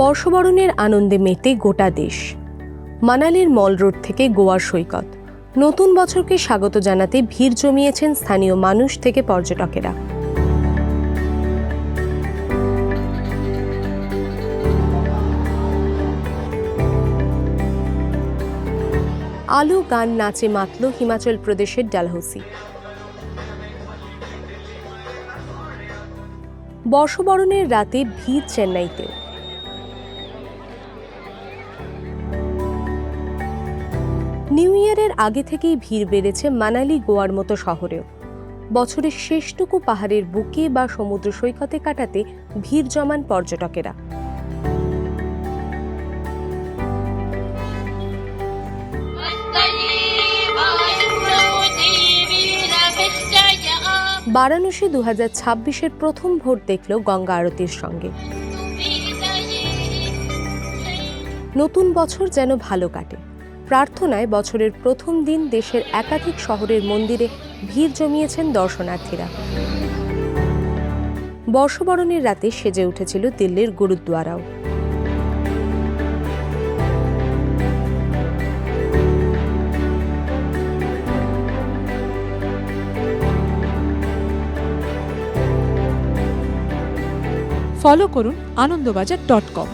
বর্ষবরণের আনন্দে মেতে গোটা দেশ। মানালির মল রোড থেকে গোয়ার সৈকত। নতুন বছরকে স্বাগত জানাতে ভিড় জমিয়েছেন স্থানীয় মানুষ থেকে পর্যটকেরা। আলো গান নাচে মাতল হিমাচল প্রদেশের ডালহৌসি। বর্ষবরণের রাতে ভিড় চেন্নাইতে নিউ ইয়ারের আগে থেকেই ভিড় বেড়েছে মানালি গোয়ার মতো শহরেও। বছরের শেষটুকু পাহাড়ের বুকে বা সমুদ্র সৈকতে কাটাতে ভিড় জমান পর্যটকেরা। বারাণসী দু হাজার ছাব্বিশের প্রথম ভোট দেখল গঙ্গা আরতির সঙ্গে। নতুন বছর যেন ভালো কাটে। প্রার্থনায় বছরের প্রথম দিন দেশের একাধিক শহরের মন্দিরে ভিড় জমিয়েছেন দর্শনার্থীরা। বর্ষবরণের রাতে সেজে উঠেছিল দিল্লির গুরুদ্বারাও। ফলো করুন আনন্দবাজার ডট কম।